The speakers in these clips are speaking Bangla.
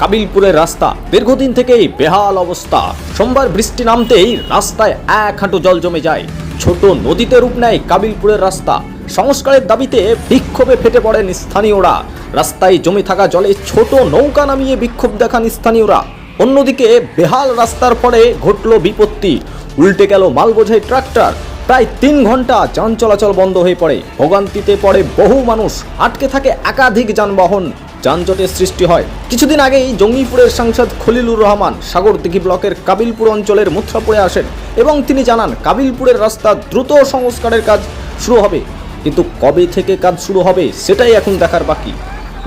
কাবিলপুরের রাস্তা দীর্ঘদিন থেকেই বেহাল অবস্থা। সোমবার বৃষ্টি নামতেই রাস্তায় এক হাঁটু জল জমে যায়। ছোট নদীতে রূপ নেয় কাবিলপুরের রাস্তা। সংস্কারের দাবিতে বিক্ষোভে ফেটে পড়েন স্থানীয়রা। রাস্তায় জমে থাকা জলে ছোট নৌকা নামিয়ে বিক্ষোভ দেখান স্থানীয়রা। অন্যদিকে বেহাল রাস্তার পরে ঘটল বিপত্তি। উল্টে গেল মালবোঝাই ট্রাক্টর। প্রায় তিন ঘণ্টা যান চলাচল বন্ধ হয়ে পড়ে। ভোগান্তিতে পড়ে বহু মানুষ। আটকে থাকে একাধিক যানবাহন। যানজটের সৃষ্টি হয়। কিছুদিন আগেই জঙ্গিপুরের সাংসদ খলিলুর রহমান সাগরদিঘি ব্লকের কাবিলপুর অঞ্চলের মুথ্রাপুরে আসেন এবং তিনি জানান, কাবিলপুরের রাস্তা দ্রুত সংস্কারের কাজ শুরু হবে। কিন্তু কবে থেকে কাজ শুরু হবে সেটাই এখন দেখার বাকি।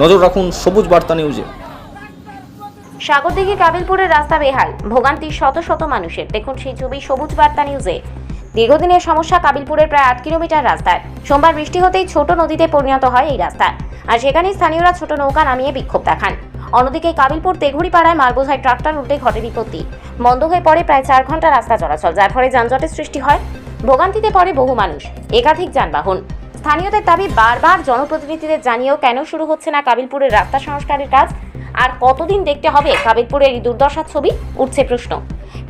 নজর রাখুন সবুজ বার্তা নিউজে। সাগরদিঘি কাবিলপুরের রাস্তা বেহাল। ভোগান্তি শত শত মানুষের। দেখুন সেই ছবি সবুজ বার্তা নিউজে। দীর্ঘদিনের সমস্যা কাবিলপুরের প্রায় আট কিলোমিটার রাস্তায়। সোমবার বৃষ্টি হতেই ছোট নদীতে পরিণত হয় এই রাস্তা আর সেখানে স্থানীয়রা ছোট নৌকা নামিয়ে বিক্ষোভ দেখান। অন্যদিকে কাবিলপুর তেঘুড়ি পাড়ায় মালবোঝাই ট্রাক্টর উল্টে ঘটে বিপত্তি। বন্ধ হয়ে পড়ে প্রায় চার ঘণ্টা রাস্তা চলাচল, যার ফলে যানজটের সৃষ্টি হয়। ভোগান্তিতে পড়ে বহু মানুষ। একাধিক যানবাহন। স্থানীয়দের দাবি বারবার জনপ্রতিনিধিদের জানিয়েও কেন শুরু হচ্ছে না কাবিলপুরের রাস্তা সংস্কারের কাজ? আর কতদিন দেখতে হবে কাবিলপুরের এই দুর্দশার ছবি? উঠছে প্রশ্ন।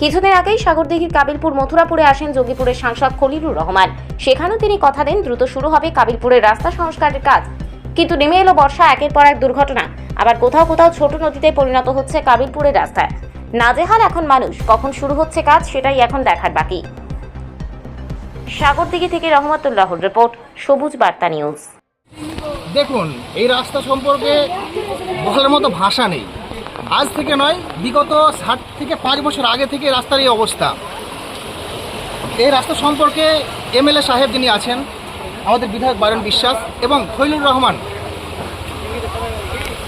কিছুদিন আগেই সাগরদিঘির কাবিলপুর মথুরাপুরে আসেন যোগীপুরের সাংসদ খলিলুর রহমান। সেখানেও তিনি কথা দেন, দ্রুত শুরু হবে কাবিলপুরের রাস্তা সংস্কারের কাজ। কিন্তু নেমে এলো বর্ষা, একের পর এক দুর্ঘটনা। আবার কোথাও কোথাও ছোট নদীতে পরিণত হচ্ছে কাবিলপুরের রাস্তায় নাজেহাল এখন মানুষ। কখন শুরু হচ্ছে কাজ, সেটাই এখন দেখার বাকি। সাগরদিঘি থেকে রহমতুল্লাহর রিপোর্ট, সবুজ বার্তা নিউজ। দেখুন, এই রাস্তা সম্পর্কে বলার মতো ভাষা নেই। আজ থেকে নয়, বিগত ষাট থেকে পাঁচ বছর আগে থেকে রাস্তার এই অবস্থা। এই রাস্তা সম্পর্কে এমএলএ সাহেব যিনি আছেন, আমাদের বিধায়ক বারণ বিশ্বাস এবং খৈলুর রহমান,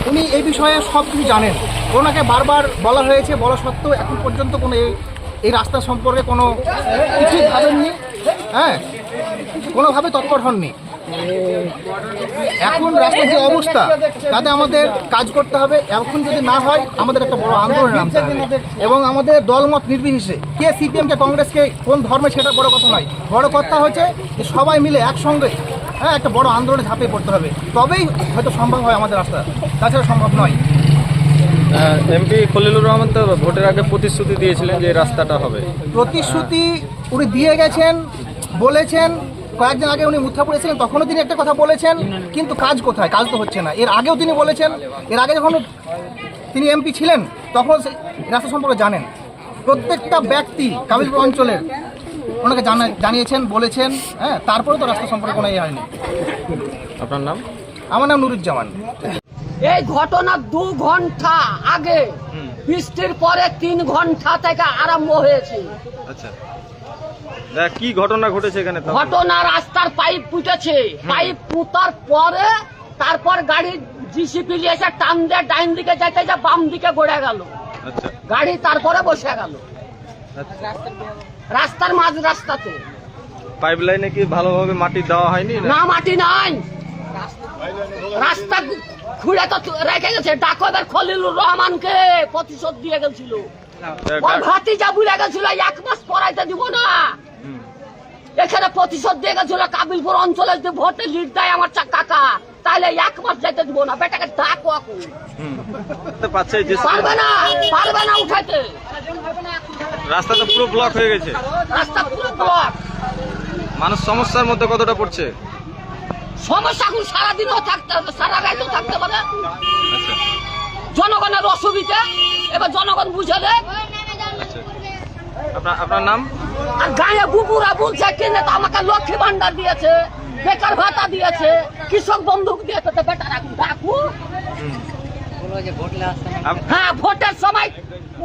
উনি এই বিষয়ে সব কিছু জানেন। ওনাকে বারবার বলা হয়েছে, বলা সত্ত্বেও এখন পর্যন্ত কোনো এই রাস্তা সম্পর্কে কোনো কিছুই ভাবেননি? হ্যাঁ? কোনোভাবে তৎপর হননি? এখন রাস্তার যে অবস্থা, তাতে আমাদের কাজ করতে হবে। এখন যদি না হয়, আমাদের একটা বড় আন্দোলন এবং আমাদের দলমত নির্বিশেষে, কে সিপিএম, কে কংগ্রেসকে কোন ধর্মে, সেটা বড় কথা নয়। বড় কথা হচ্ছে যে সবাই মিলে একসঙ্গে হ্যাঁ একটা বড় আন্দোলনে ঝাঁপিয়ে পড়তে হবে। তবেই হয়তো সম্ভব হয় আমাদের রাস্তা। তাছাড়া সম্ভব নয়। এমপি খলিলুর রহমান তো ভোটের আগে প্রতিশ্রুতি দিয়েছিলেন যে রাস্তাটা হবে। প্রতিশ্রুতি উনি দিয়ে গেছেন বলেছেন কয়েকদিন আগে উনি মুথাপুরে ছিলেন তখনও তিনি একটা কথা বলেছেন কিন্তু কাজ কোথায়? কাজ তো হচ্ছে না। এর আগেও তিনি বলেছেন এর আগে যখন তিনি এমপি ছিলেন তখন রাস্তা সম্পর্কে জানেন। প্রত্যেকটা ব্যক্তি কাবিলপুর অঞ্চলের ওনাকে জানা জানিয়েছেন বলেছেন হ্যাঁ তারপরে তো রাস্তা সম্পর্কে কোনো ইয়ে হয়নি। আপনার নাম? আমার নাম নুরুজ্জামান। এই ঘটনা দু ঘণ্টা আগে বৃষ্টির পরে তিন ঘণ্টা থেকে আরম্ভ হয়েছে। আচ্ছা। কি ঘটনা ঘটেছে এখানে ঘটনা রাস্তার পাইপ পুঁতেছে। পাইপ পুঁতার পরে তারপর গাড়ি জিসিপি এসে টান দিয়ে ডাইন দিকে যাইতে যা বাম দিকে গড়ে গেল। আচ্ছা। গাড়ি তারপরে বসে গেল। আচ্ছা। রাস্তার মাঝ রাস্তাতে। পাইপ লাইনে কি ভালোভাবে মাটি দেওয়া হয়নি না মাটি নাই। রাস্তা খুঁড়ে তো রেখে গেছে। ডাকো এবার খলিলুর রহমানকে। প্রতিশোধ দিয়ে গেছিল। তা ওর গা- ভাতিজা বুলে গেছিল এক মাস পড়াইতে দিব না। এখানে প্রতিশোধ দিয়ে গেছিল কাবিলপুর অঞ্চলে যে ভোটে লিড দেয় আমার চা- কাকা তাহলে এক মাস যেতে দিব না। বেটাকে ডাকো যে পারবে না পারবে না উঠাইতে। রাস্তা তো পুরো ব্লক হয়ে গেছে। রাস্তা পুরো ব্লক মানুষ সমস্যার মধ্যে কতটা পড়ছে? সমস্যা এখন সারাদিনও থাকতে হবে সারা রাতও থাকতে পারে আচ্ছা। জনগণের অসুবিধা এবার জনগণ বুঝে দেয় আপনার আপনার নাম? আর গায়ে বুবুরা বলছে কিনে তো আমাকে লক্ষ্মী ভান্ডার দিয়েছে বেকার ভাতা দিয়েছে কৃষক বন্ধুক দিয়েছে তো হ্যাঁ ভোটের সময়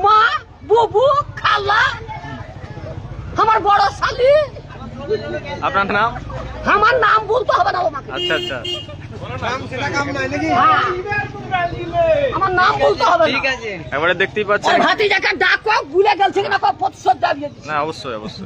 মা বুবু খালা আমার বড় শালি। আপনার নাম? আমার নাম বলতে হবে না আমাকে আচ্ছা আচ্ছা। হ্যাঁ। আমার নাম বলতে হবে না। এবারে দেখতেই পাচ্ছেন। ডাকো ভুলে গেল কিনা প্রতিশোধ দাবিয়ে দিচ্ছে না অবশ্যই অবশ্যই।